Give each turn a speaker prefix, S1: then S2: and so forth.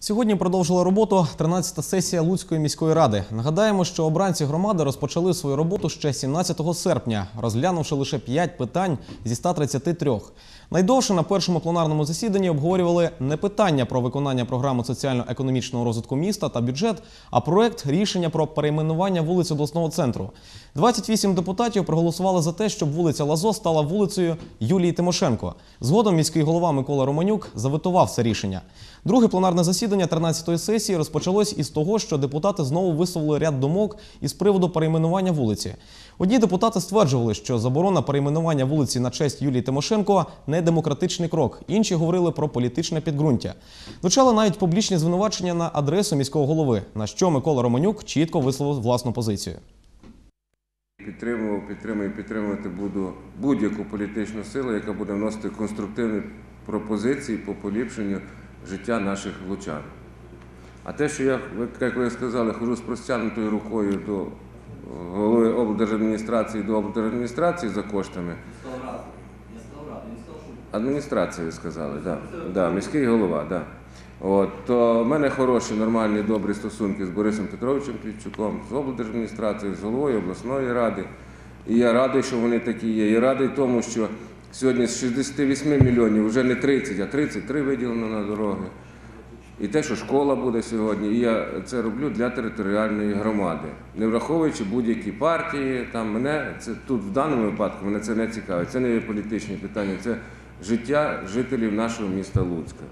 S1: Сьогодні продовжила роботу 13-та сесія Луцької міської ради. Нагадаємо, що обранці громади розпочали свою роботу ще 17 серпня, розглянувши лише 5 питань зі 133. Найдовше на першому пленарному засіданні обговорювали не питання про виконання програми соціально-економічного розвитку міста та бюджет, а проект рішення про перейменування вулиць обласного центру. 28 депутатів проголосували за те, щоб вулиця Лазо стала вулицею Юлії Тимошенко. Згодом міський голова Микола Романюк заветував це рішення. Друге пленарне засідання 13-ї сесії розпочалось із того, що депутати знову висловили ряд думок із приводу перейменування вулиці. Одні депутати стверджували, що заборона перейменування вулиці на честь Юлії Тимошенко не демократичний крок. Інші говорили про політичне підґрунтя. Звучали навіть публічні звинувачення на адресу міського голови, на що Микола Романюк чітко висловив власну позицію.
S2: Підтримував, підтримую, підтримувати буду будь-яку політичну силу, яка буде вносити конструктивні пропозиції по поліпшенню життя наших лучан. А те, що я, як ви сказали, хожу з простягнутою рукою до голови облдержадміністрації, до облдержадміністрації за коштами. Адміністрація, сказали. Да. Да, міський голова. Да. От, то в мене хороші, нормальні, добрі стосунки з Борисом Петровичем Клітчуком, з облдержадміністрацією, з головою обласної ради. І я радий, що вони такі є. І радий тому, що сьогодні з 68 мільйонів вже не 30, а 33 виділено на дороги. І те, що школа буде сьогодні, і я це роблю для територіальної громади, не враховуючи будь-які партії. Там мене це тут в даному випадку мене це не цікавить. Це не політичні питання, це життя жителів нашого міста Луцька.